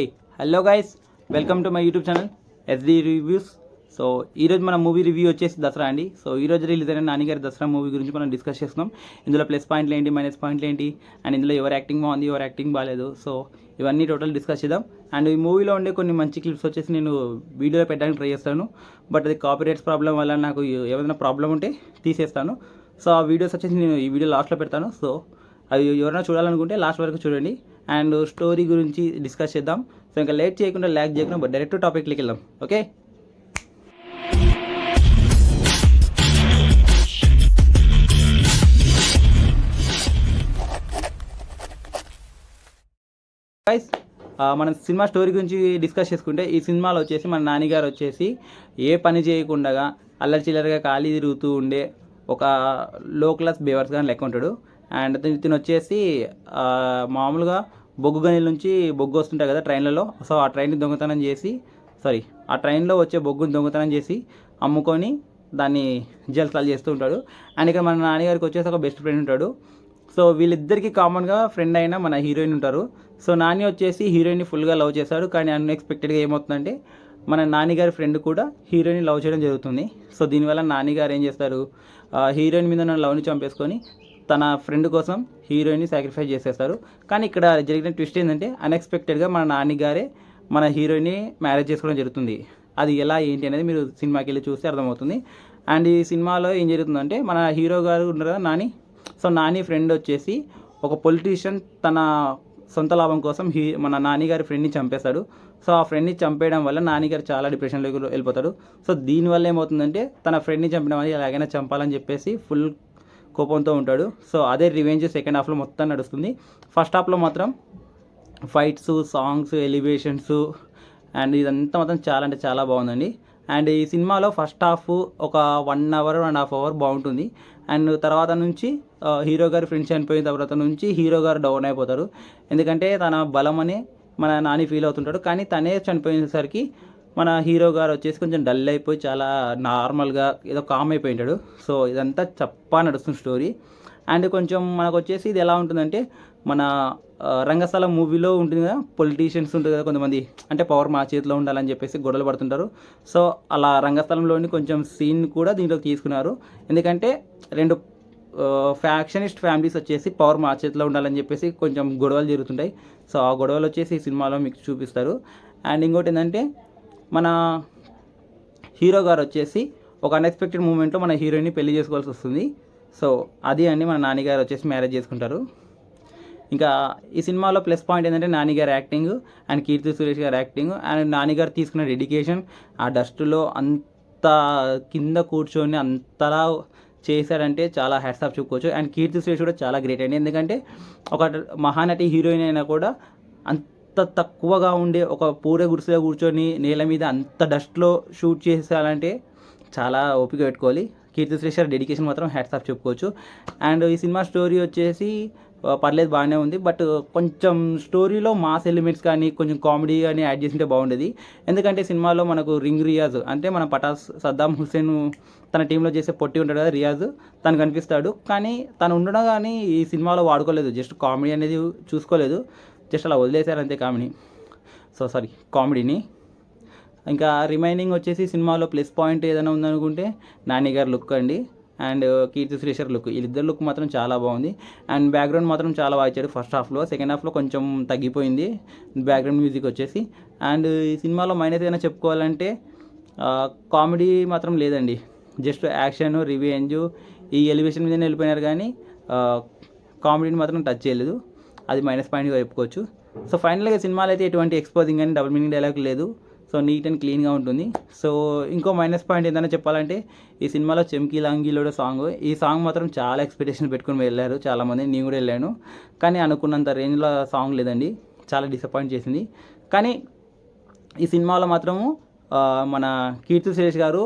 Hey hello guys welcome to my YouTube channel SD reviews so ఈరోజు మన movie review వచ్చేసి దసరా అండి. So ఈ రోజు రిలీజ్ అయిన నాన్నగారి దసరా మూవీ గురించి మనం డిస్కస్ చేస్తున్నాం. ఇందులో ప్లస్ పాయింట్లు ఏంటి మైనస్ పాయింట్లు ఏంటి అండ్ ఇందులో ఎవరు యాక్టింగ్ బాగుంది ఎవరు యాక్టింగ్ బాగాలేదు సో ఇవన్నీ టోటల్ డిస్కస్ చేద్దాం. అండ్ ఈ మూవీలో ఉండే కొన్ని మంచి క్లిప్స్ వచ్చేసి నేను వీడియోలో పెట్టడానికి ట్రై చేస్తాను. బట్ అది కాపీరైట్స్ ప్రాబ్లం వల్ల నాకు ఏమైనా ప్రాబ్లం ఉంటే తీసేస్తాను. సో ఆ వీడియోస్ వచ్చేసి నేను ఈ వీడియో లాస్ట్లో పెడతాను. సో అవి ఎవరైనా చూడాలనుకుంటే లాస్ట్ వరకు చూడండి. అండ్ స్టోరీ గురించి డిస్కస్ చేద్దాం. సో ఇంకా లేట్ చేయకుండా ల్యాక్ చేయకుండా డైరెక్ట్ టాపిక్లోకి వెళ్దాం. ఓకే? గైస్ మనం సినిమా స్టోరీ గురించి డిస్కస్ చేసుకుంటే ఈ సినిమాలో వచ్చేసి మన నాన్నగారు వచ్చేసి ఏ పని చేయకుండా అల్లరి చిల్లరగా ఖాళీ తిరుగుతూ ఉండే ఒక లో క్లాస్ బేవర్స్ కానీ లెక్క ఉంటాడు. అండ్ ఇతను వచ్చేసి మామూలుగా బొగ్గు గనిల నుంచి బొగ్గు వస్తుంటాయి కదా ట్రైన్లలో. సో ఆ ట్రైన్ని దొంగతనం చేసి సారీ ఆ ట్రైన్లో వచ్చే బొగ్గుని దొంగతనం చేసి అమ్ముకొని దాన్ని జల్సాలు చేస్తూ ఉంటాడు. అండ్ ఇక్కడ మన నాన్నగారికి వచ్చేసి ఒక బెస్ట్ ఫ్రెండ్ ఉంటాడు. సో వీళ్ళిద్దరికీ కామన్గా ఫ్రెండ్ అయిన మన హీరోయిన్ ఉంటారు. సో నాని వచ్చేసి హీరోయిన్ని ఫుల్గా లవ్ చేశాడు. కానీ అన్ఎక్స్పెక్టెడ్గా ఏమవుతుందంటే మన నాన్నగారి ఫ్రెండ్ కూడా హీరోయిన్ లవ్ చేయడం జరుగుతుంది. సో దీనివల్ల నాన్నగారు ఏం చేస్తారు? ఆ, హీరోయిన్ మీద ఉన్న లవ్ని చంపేసుకొని తన ఫ్రెండ్ కోసం హీరోయిన్ని సాక్రిఫైస్ చేసేస్తారు. కానీ ఇక్కడ జరిగిన ట్విస్ట్ ఏంటంటే అన్ఎక్స్పెక్టెడ్గా మన నాన్నగారే మన హీరోయిన్ని మ్యారేజ్ చేసుకోవడం జరుగుతుంది. అది ఎలా ఏంటి అనేది మీరు సినిమాకి వెళ్ళి చూస్తే అర్థమవుతుంది. అండ్ ఈ సినిమాలో ఏం జరుగుతుందంటే మన హీరో గారు ఉన్నారు కదా నాని? సో నాని ఫ్రెండ్ వచ్చేసి ఒక పొలిటీషియన్ తన సొంత లాభం కోసం హీ మన నాన్నగారి ఫ్రెండ్ని చంపేస్తాడు. సో ఆ ఫ్రెండ్ని చంపేయడం వల్ల నాన్నగారు చాలా డిప్రెషన్లోకి వెళ్ళిపోతాడు సో దీనివల్ల ఏమవుతుందంటే తన ఫ్రెండ్ని చంపడం వల్ల ఎలాగైనా చంపాలని చెప్పేసి ఫుల్ కోపంతో ఉంటాడు. సో అదే రివెంజ్ సెకండ్ హాఫ్లో మొత్తం నడుస్తుంది. ఫస్ట్ హాఫ్లో మాత్రం ఫైట్స్ సాంగ్స్ ఎలివేషన్స్ అండ్ ఇదంతా మాత్రం చాలా అంటే చాలా బాగుందండి. అండ్ ఈ సినిమాలో ఫస్ట్ హాఫ్ ఒక one hour and half hour బాగుంటుంది. అండ్ తర్వాత నుంచి హీరో గారి ఫ్రెండ్స్ చనిపోయిన తర్వాత నుంచి హీరో గారు డౌన్ అయిపోతారు. ఎందుకంటే తన బలం అని మన నాని ఫీల్ అవుతుంటాడు. కానీ తనే చనిపోయేసరికి మన హీరో గారు వచ్చేసి కొంచెం డల్ అయిపోయి చాలా నార్మల్గా ఏదో కామ్ అయిపోయింటాడు. సో ఇదంతా చప్పా నడుస్తుంది స్టోరీ. అండ్ కొంచెం మనకు వచ్చేసి ఇది ఎలా ఉంటుందంటే మన రంగస్థల రంగస్థలం మూవీలో ఉంటుంది కదా పొలిటీషియన్స్ ఉంటుంది కదా కొంతమంది. అంటే పవర్ మా చేతిలో ఉండాలని చెప్పేసి గొడవలు పడుతుంటారు. సో అలా రంగస్థలంలోని కొంచెం సీన్ కూడా దీంట్లో తీసుకున్నారు. ఎందుకంటే రెండు ఫ్యాక్షనిస్ట్ ఫ్యామిలీస్ వచ్చేసి పవర్ మా చేతిలో ఉండాలని చెప్పేసి కొంచెం గొడవలు జరుగుతుంటాయి. సో ఆ గొడవలు వచ్చేసి ఈ సినిమాలో మీకు చూపిస్తారు. అండ్ ఇంకోటి ఏంటంటే మన హీరో గారు వచ్చేసి ఒక అన్ఎక్స్పెక్టెడ్ మూమెంట్లో మన హీరోయిన్ని పెళ్ళి చేసుకోవాల్సి వస్తుంది. సో అది అండి మన నాన్నగారు వచ్చేసి మ్యారేజ్ చేసుకుంటారు. ఇంకా ఈ సినిమాలో ప్లస్ పాయింట్ ఏంటంటే నానిగారి యాక్టింగ్ అండ్ కీర్తి సురేష్ గారి యాక్టింగ్ అండ్ నానిగారు తీసుకున్న డెడికేషన్ ఆ డస్ట్లో అంత కింద కూర్చొని అంతలా చేశాడంటే చాలా హ్యాట్స్ ఆఫ్ చెప్పుకోవచ్చు అండ్ కీర్తి సురేష్ కూడా చాలా గ్రేట్ అండి. ఎందుకంటే ఒక మహానటి హీరోయిన్ అయినా కూడా అంత తక్కువగా ఉండే ఒక పూర గుడిసెలో కూర్చొని నేల మీద అంత డస్ట్లో షూట్ చేసేయాలంటే చాలా ఓపిక పెట్టుకోవాలి. కీర్తి శ్రేష్ డెడికేషన్ మాత్రం హ్యాట్స్ ఆఫ్ చెప్పుకోవచ్చు. అండ్ ఈ సినిమా స్టోరీ వచ్చేసి పర్లేదు బాగానే ఉంది బట్ కొంచెం స్టోరీలో మాస్ ఎలిమెంట్స్ కానీ కొంచెం కామెడీ కానీ యాడ్ చేసింటే బాగుండేది. ఎందుకంటే సినిమాలో మనకు రింగ్ రియాజ్ అంటే మన పటాస్ సద్దాం హుస్సేన్ తన టీంలో చేసే పొట్టి ఉంటాడు కదా రియాజ్ తను కనిపిస్తాడు. కానీ తను ఉండడం కానీ ఈ సినిమాలో వాడుకోలేదు జస్ట్ కామెడీ అనేది చూసుకోలేదు. జస్ట్ అలా వదిలేశారు అంతే కామెడీ. So sorry కామెడీని. ఇంకా రిమైనింగ్ వచ్చేసి సినిమాలో ప్లస్ పాయింట్ ఏదైనా ఉందనుకుంటే నాని గారి లుక్ అండి. And uh, Keerthy Suresh look. వీళ్ళిద్దరు లుక్ మాత్రం చాలా బాగుంది. అండ్ బ్యాక్గ్రౌండ్ మాత్రం చాలా బాగా ఇచ్చాడు ఫస్ట్ హాఫ్లో. సెకండ్ హాఫ్లో కొంచెం తగ్గిపోయింది బ్యాక్గ్రౌండ్ మ్యూజిక్ వచ్చేసి. అండ్ ఈ సినిమాలో మైనస్ ఏదైనా చెప్పుకోవాలంటే కామెడీ మాత్రం లేదండి. జస్ట్ యాక్షన్ రివెంజ్ ఈ ఎలివేషన్ మీదనే వెళ్ళిపోయినారు కానీ కామెడీని మాత్రం టచ్ చేయలేదు. అది మైనస్ పాయింట్గా చెప్పుకోవచ్చు. సో ఫైనల్గా సినిమాలో అయితే ఎటువంటి ఎక్స్పోజింగ్ కానీ డబుల్ మీనింగ్ డైలాగ్ లేదు. సో నీట్ అండ్ క్లీన్గా ఉంటుంది. సో ఇంకో మైనస్ పాయింట్ ఏంటంటే చెప్పాలంటే ఈ సినిమాలో చెమ్కీ లాంగిలోడ సాంగ్ ఈ సాంగ్ మాత్రం చాలా ఎక్స్పెక్టేషన్ పెట్టుకుని వెళ్ళారు చాలామంది. నేను కూడా వెళ్ళాను. కానీ అనుకున్నంత రేంజ్లో సాంగ్ లేదండి. చాలా డిసప్పాయింట్ చేసింది. కానీ ఈ సినిమాలో మాత్రము మన కీర్తి సురేష్ గారు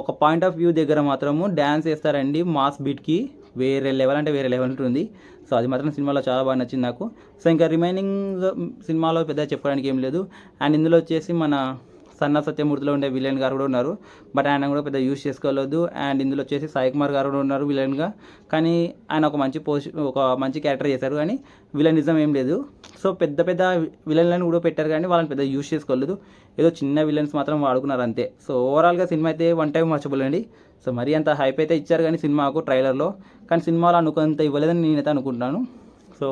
ఒక పాయింట్ ఆఫ్ వ్యూ దగ్గర మాత్రము డ్యాన్స్ వేస్తారండి మాస్ బీట్కి. వేరే లెవెల్ అంటే వేరే లెవెల్ ఉంటుంది. సో అది మాత్రం సినిమాలో చాలా బాగా నచ్చింది నాకు. సో ఇంకా రిమైనింగ్ సినిమాలో పెద్ద చెప్పడానికి ఏం లేదు. అండ్ ఇందులో వచ్చేసి మన సన్న సత్యమూర్తిలో ఉండే విలన్ గారు కూడా ఉన్నారు. బట్ ఆయన కూడా పెద్ద యూస్ చేసుకోలేదు. అండ్ ఇందులో వచ్చేసి సాయి కుమార్ గారు కూడా ఉన్నారు విలన్గా. కానీ ఆయన ఒక మంచి పోష ఒక మంచి క్యారెక్టర్ చేశారు. కానీ విలనిజం ఏం లేదు. సో పెద్ద పెద్ద విలన్లను కూడా పెట్టారు. కానీ వాళ్ళని పెద్ద యూస్ చేసుకోలేదు. ఏదో చిన్న విలన్స్ మాత్రం వాడుకున్నారు అంతే. సో ఓవరాల్గా సినిమా అయితే వన్ టైం మర్చిపోలేండి. సో మరీ అంత హైప్ అయితే ఇచ్చారు. కానీ సినిమాకు ట్రైలర్లో. కానీ సినిమాలో అనుకున్నంత ఇవ్వలేదని నేనైతే అనుకుంటున్నాను. సో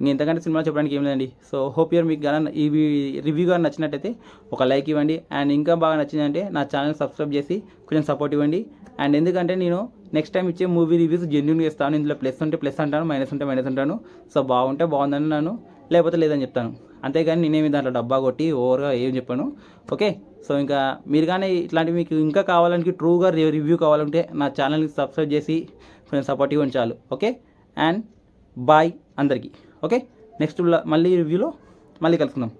ఇంక ఇంతకంటే సినిమా చెప్పడానికి ఏం లేదండి. సో హోప్ ఇయర్ మీకు కానీ ఇవి రివ్యూ కానీ నచ్చినట్టయితే ఒక లైక్ ఇవ్వండి. అండ్ ఇంకా బాగా నచ్చిందంటే నా ఛానల్ సబ్స్క్రైబ్ చేసి కొంచెం సపోర్ట్ ఇవ్వండి. అండ్ ఎందుకంటే నేను నెక్స్ట్ టైం ఇచ్చే మూవీ రివ్యూస్ జెన్యున్గా ఇస్తాను. ఇందులో ప్లస్ ఉంటే ప్లస్ అంటాను మైనస్ ఉంటే మైనస్ అంటాను. సో బాగుంటే బాగుందని నన్ను లేకపోతే లేదని చెప్తాను. అంతేగాని నేనేమి దాంట్లో డబ్బా కొట్టి ఓవర్గా ఏం చెప్పాను. ఓకే? సో ఇంకా మీరు కానీ ఇట్లాంటివి మీకు ఇంకా కావాలని ట్రూగా రివ్యూ కావాలంటే నా ఛానల్కి సబ్స్క్రైబ్ చేసి కొంచెం సపోర్ట్ ఇవ్వండి చాలు. ఓకే? అండ్ బాయ్ అందరికీ. ఓకే? నెక్స్ట్ మళ్ళీ రివ్యూలో మళ్ళీ కలుసుకుందాం.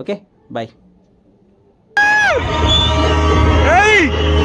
ఓకే? Bye Hey!